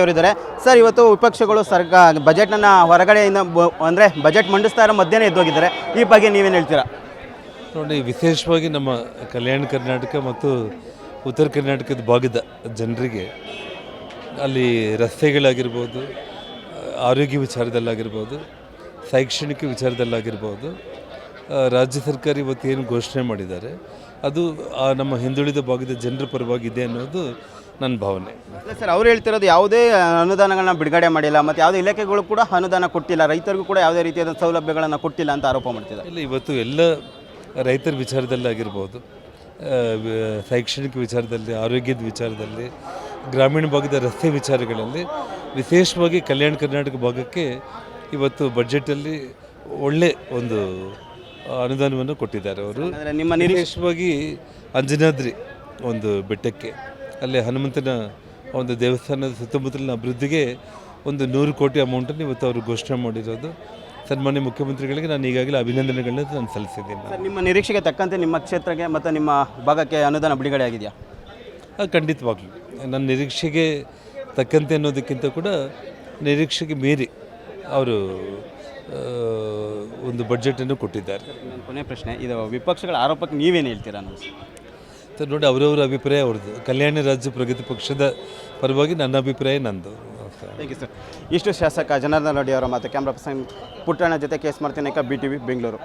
ಅವರಿದ್ದಾರೆ. ಸರ್, ಇವತ್ತು ವಿಪಕ್ಷಗಳು ಸರ್ಕ ಬಜೆಟ್ನ ಹೊರಗಡೆಯಿಂದ ಅಂದರೆ ಬಜೆಟ್ ಮಂಡಿಸ್ತಾ ಇರೋ ಮಧ್ಯಾಹ್ನ ಎದ್ದೋಗಿದ್ದಾರೆ. ಈ ಬಗ್ಗೆ ನೀವೇನು ಹೇಳ್ತೀರಾ? ನೋಡಿ, ವಿಶೇಷವಾಗಿ ನಮ್ಮ ಕಲ್ಯಾಣ ಕರ್ನಾಟಕ ಮತ್ತು ಉತ್ತರ ಕರ್ನಾಟಕದ ಭಾಗದ ಜನರಿಗೆ ಅಲ್ಲಿ ರಸ್ತೆಗಳಾಗಿರ್ಬೋದು, ಆರೋಗ್ಯ ವಿಚಾರದಲ್ಲಾಗಿರ್ಬೋದು, ಶೈಕ್ಷಣಿಕ ವಿಚಾರದಲ್ಲಾಗಿರ್ಬೋದು ರಾಜ್ಯ ಸರ್ಕಾರ ಇವತ್ತು ಏನು ಘೋಷಣೆ ಮಾಡಿದ್ದಾರೆ, ಅದು ನಮ್ಮ ಹಿಂದುಳಿದ ಭಾಗದ ಜನರ ಪರವಾಗಿದೆ ಅನ್ನೋದು ನನ್ನ ಭಾವನೆ. ಅಲ್ಲ ಸರ್ ಅವ್ರು ಹೇಳ್ತಿರೋದು ಯಾವುದೇ ಅನುದಾನಗಳನ್ನ ಬಿಡುಗಡೆ ಮಾಡಿಲ್ಲ ಮತ್ತು ಯಾವುದೇ ಇಲಾಖೆಗಳು ಕೂಡ ಅನುದಾನ ಕೊಟ್ಟಿಲ್ಲ ರೈತರಿಗೂ ಕೂಡ ಯಾವುದೇ ರೀತಿಯಾದ ಸೌಲಭ್ಯಗಳನ್ನು ಕೊಟ್ಟಿಲ್ಲ ಅಂತ ಆರೋಪ ಮಾಡ್ತಿದ್ದಾರೆ. ಇಲ್ಲ ಇವತ್ತು ಎಲ್ಲ ರೈತರ ವಿಚಾರದಲ್ಲಿ ಆಗಿರ್ಬೋದು ಶೈಕ್ಷಣಿಕ ವಿಚಾರದಲ್ಲಿ ಆರೋಗ್ಯದ ವಿಚಾರದಲ್ಲಿ ಗ್ರಾಮೀಣ ಭಾಗದ ರಸ್ತೆ ವಿಚಾರಗಳಲ್ಲಿ ವಿಶೇಷವಾಗಿ ಕಲ್ಯಾಣ ಕರ್ನಾಟಕ ಭಾಗಕ್ಕೆ ಇವತ್ತು ಬಜೆಟಲ್ಲಿ ಒಳ್ಳೆ ಒಂದು ಅನುದಾನವನ್ನು ಕೊಟ್ಟಿದ್ದಾರೆ ಅವರು. ನಿಮ್ಮ ವಿಶೇಷವಾಗಿ ಅಂಜನಾದ್ರಿ ಒಂದು ಬೆಟ್ಟಕ್ಕೆ. ಅಲ್ಲಿ ಹನುಮಂತನ ಒಂದು ದೇವಸ್ಥಾನದ ಸುತ್ತಮುತ್ತಲಿನ ಅಭಿವೃದ್ಧಿಗೆ ಒಂದು ನೂರು ಕೋಟಿ ಅಮೌಂಟನ್ನು ಇವತ್ತು ಅವರು ಘೋಷಣೆ ಮಾಡಿರೋದು. ಸನ್ಮಾನ್ಯ ಮುಖ್ಯಮಂತ್ರಿಗಳಿಗೆ ನಾನು ಈಗಾಗಲೇ ಅಭಿನಂದನೆಗಳನ್ನ ನಾನು ಸಲ್ಲಿಸಿದ್ದೇನೆ. ಸರ್ ನಿಮ್ಮ ನಿರೀಕ್ಷೆಗೆ ತಕ್ಕಂತೆ ನಿಮ್ಮ ಕ್ಷೇತ್ರಕ್ಕೆ ಮತ್ತು ನಿಮ್ಮ ಭಾಗಕ್ಕೆ ಅನುದಾನ ಬಿಡುಗಡೆ ಆಗಿದೆಯಾ? ಖಂಡಿತವಾಗ್ಲೂ. ನನ್ನ ನಿರೀಕ್ಷೆಗೆ ತಕ್ಕಂತೆ ಅನ್ನೋದಕ್ಕಿಂತ ಕೂಡ ನಿರೀಕ್ಷೆಗೆ ಮೀರಿ ಅವರು ಒಂದು ಬಜೆಟನ್ನು ಕೊಟ್ಟಿದ್ದಾರೆ. ನನ್ನ ಕೊನೆ ಪ್ರಶ್ನೆ ಇದು ವಿಪಕ್ಷಗಳ ಆರೋಪಕ್ಕೆ ನೀವೇನು ಹೇಳ್ತೀರಾ ಅನ್ನೋದು? ಸೊ ನೋಡಿ ಅವರವರ ಅಭಿಪ್ರಾಯ ಅವ್ರದ್ದು. ಕಲ್ಯಾಣ ರಾಜ್ಯ ಪ್ರಗತಿ ಪಕ್ಷದ ಪರವಾಗಿ ನನ್ನ ಅಭಿಪ್ರಾಯ ನಂದು. ಸರ್ ಇಷ್ಟು ಶಾಸಕ ಜನಾರ್ದನ್ ರೆಡ್ಡಿ ಅವರ ಮಾತು. ಕ್ಯಾಮ್ರಾ ಪರ್ಸನ್ ಪುಟ್ಟಣ್ಣ ಜೊತೆ ಕೇಸ್ ಮಾಡ್ತೀನಿ ಬಿ ಟಿ ವಿ ಬೆಂಗಳೂರು.